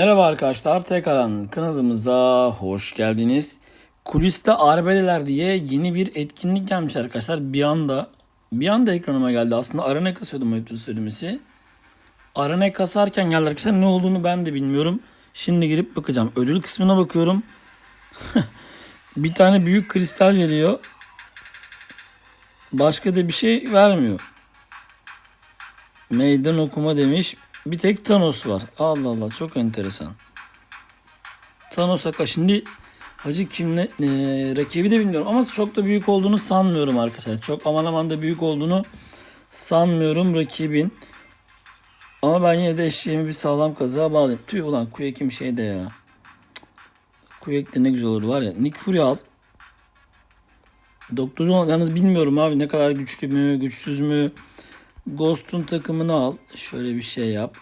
Merhaba arkadaşlar, tekrardan kanalımıza hoş geldiniz. Kuliste Arbedeler diye yeni bir etkinlik gelmiş arkadaşlar. Bir anda bir anda ekranıma geldi. Aslında arana kasıyordum ayıptır söylemesi. Arana kasarken geldi arkadaşlar. Ne olduğunu ben de bilmiyorum. Şimdi girip bakacağım. Ödül kısmına bakıyorum. bir tane büyük kristal veriyor. Başka da bir şey vermiyor. Meydan okuma demiş. Bir tek Thanos var. Allah Allah çok enteresan. Thanos Aka şimdi Hacı kimle e, rakibi de bilmiyorum ama çok da büyük olduğunu sanmıyorum arkadaşlar. Çok aman aman da büyük olduğunu sanmıyorum rakibin. Ama ben yine de eşeğimi bir sağlam kazığa bağlayayım. Tüy ulan Kuyek'im şeyde ya. Kuyek de ne güzel olur var ya. Nick Fury al. Doktoru yalnız bilmiyorum abi ne kadar güçlü mü güçsüz mü. Ghost'un takımını al. Şöyle bir şey yap.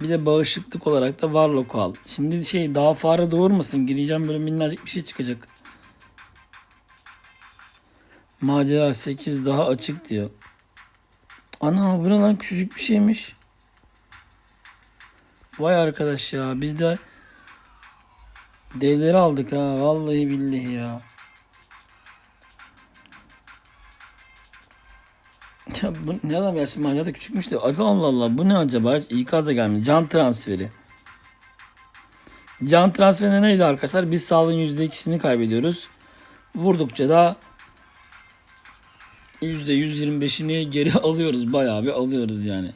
Bir de bağışıklık olarak da Warlock'u al. Şimdi şey daha fare doğurmasın. Gireceğim böyle minnacık bir şey çıkacak. Macera 8 daha açık diyor. Ana bu ne lan küçücük bir şeymiş. Vay arkadaş ya biz de devleri aldık ha vallahi billahi ya. Ya bu ne adam ya şimdi macerada küçükmüş de Allah Allah bu ne acaba hiç ikaz da. Can transferi. Can transferi neydi arkadaşlar? Biz sağlığın %2'sini kaybediyoruz. Vurdukça da %125'ini geri alıyoruz. Bayağı bir alıyoruz yani.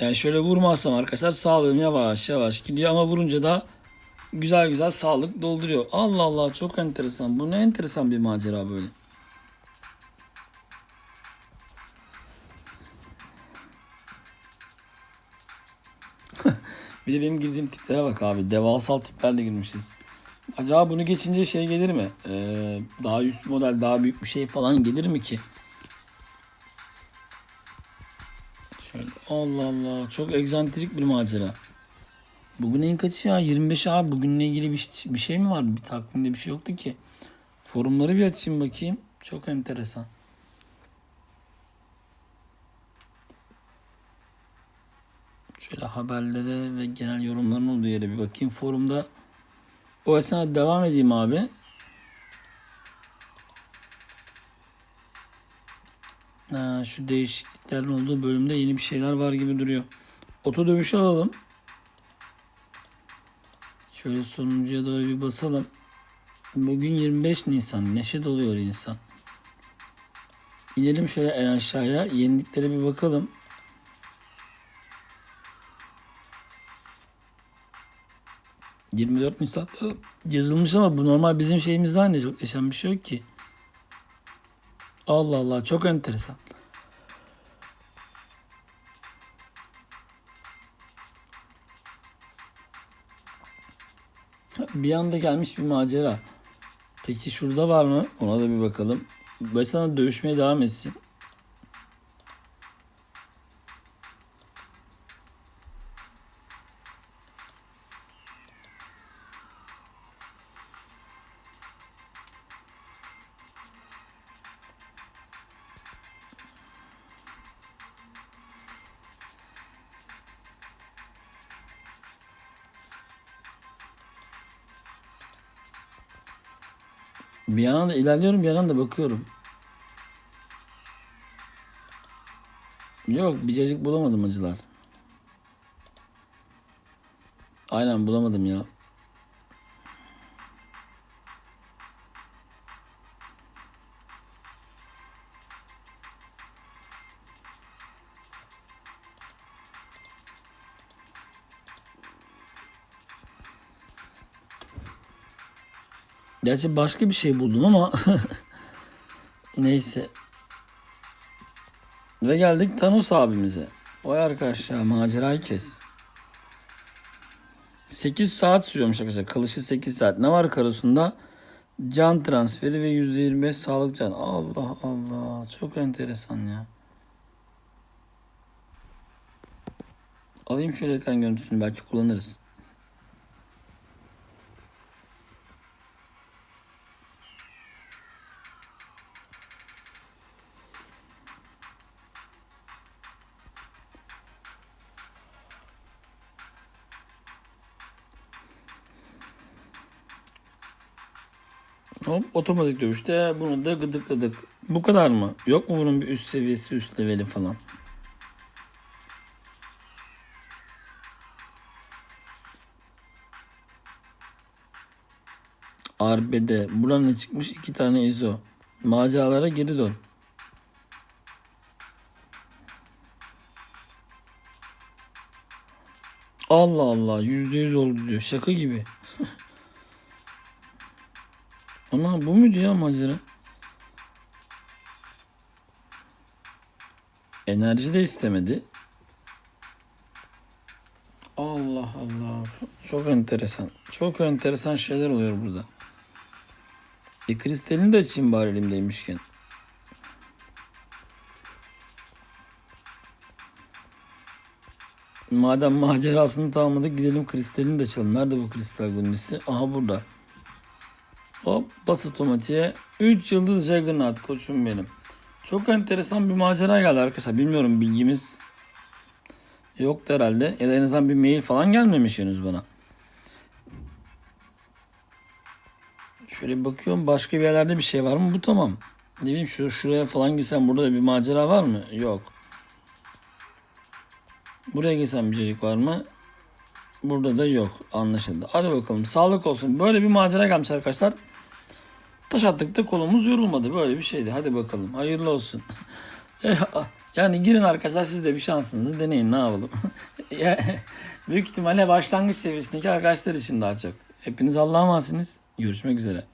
Yani şöyle vurmazsam arkadaşlar sağlığım yavaş yavaş gidiyor ama vurunca da güzel güzel sağlık dolduruyor. Allah Allah çok enteresan. Bu ne enteresan bir macera böyle. Bir de benim girdiğim tiplere bak abi. Devasal tiplerle girmişiz. Acaba bunu geçince şey gelir mi? Ee, daha üst model, daha büyük bir şey falan gelir mi ki? Şöyle Allah Allah. Çok egzantrik bir macera. Bugün en kaçı ya? 25 abi. Bugünle ilgili bir, bir şey mi var? Bir takvimde bir şey yoktu ki. Forumları bir açayım bakayım. Çok enteresan. Şöyle haberlere ve genel yorumların olduğu yere bir bakayım. Forumda o esnada devam edeyim abi. Ha, şu değişikliklerin olduğu bölümde yeni bir şeyler var gibi duruyor. Oto dövüşü alalım. Şöyle sonuncuya doğru bir basalım. Bugün 25 Nisan. Neşe doluyor insan. İnelim şöyle en aşağıya. Yeniliklere bir bakalım. ...24 Nisan yazılmış ama bu normal bizim şeyimizde aynı çok yaşan bir şey yok ki. Allah Allah çok enteresan. Bir anda gelmiş bir macera. Peki şurada var mı? Ona da bir bakalım. Mesela dövüşmeye devam etsin. Bir yandan da ilerliyorum bir yandan da bakıyorum. Yok bir cacık bulamadım acılar. Aynen bulamadım ya. Gerçi başka bir şey buldum ama neyse. Ve geldik Thanos abimize. Vay arkadaş ya macerayı kes. 8 saat sürüyormuş arkadaşlar. Kalışı 8 saat. Ne var karosunda? Can transferi ve %25 sağlık can. Allah Allah. Çok enteresan ya. Alayım şöyle ekran görüntüsünü belki kullanırız. Hop otomatik dövüşte bunu da gıdıkladık. Bu kadar mı? Yok mu bunun bir üst seviyesi, üst leveli falan? Arbede. Buranın çıkmış iki tane izo. Maceralara geri dön. Allah Allah yüzde yüz oldu diyor. Şaka gibi. Ana bu muydu ya macera? Enerji de istemedi. Allah Allah. Çok enteresan. Çok enteresan şeyler oluyor burada. E kristalini de açayım bari elimdeymişken. Madem macerasını tamamladık gidelim kristalini de açalım. Nerede bu kristal gundisi? Aha burada. Hop bas otomatiğe. 3 yıldız Juggernaut koçum benim. Çok enteresan bir macera geldi arkadaşlar. Bilmiyorum bilgimiz yoktu herhalde. Ya da en azından bir mail falan gelmemiş henüz bana. Şöyle bakıyorum başka bir yerlerde bir şey var mı? Bu tamam. Ne bileyim şu, şuraya falan gitsem burada da bir macera var mı? Yok. Buraya gitsem bir çocuk var mı? Burada da yok. Anlaşıldı. Hadi bakalım. Sağlık olsun. Böyle bir macera gelmiş arkadaşlar. Taş attık da kolumuz yorulmadı. Böyle bir şeydi. Hadi bakalım. Hayırlı olsun. Eh, ah, yani girin arkadaşlar siz de bir şansınızı deneyin. Ne yapalım? Ya, Büyük ihtimalle başlangıç seviyesindeki arkadaşlar için daha çok. Hepiniz Allah'a emanetsiniz. Görüşmek üzere.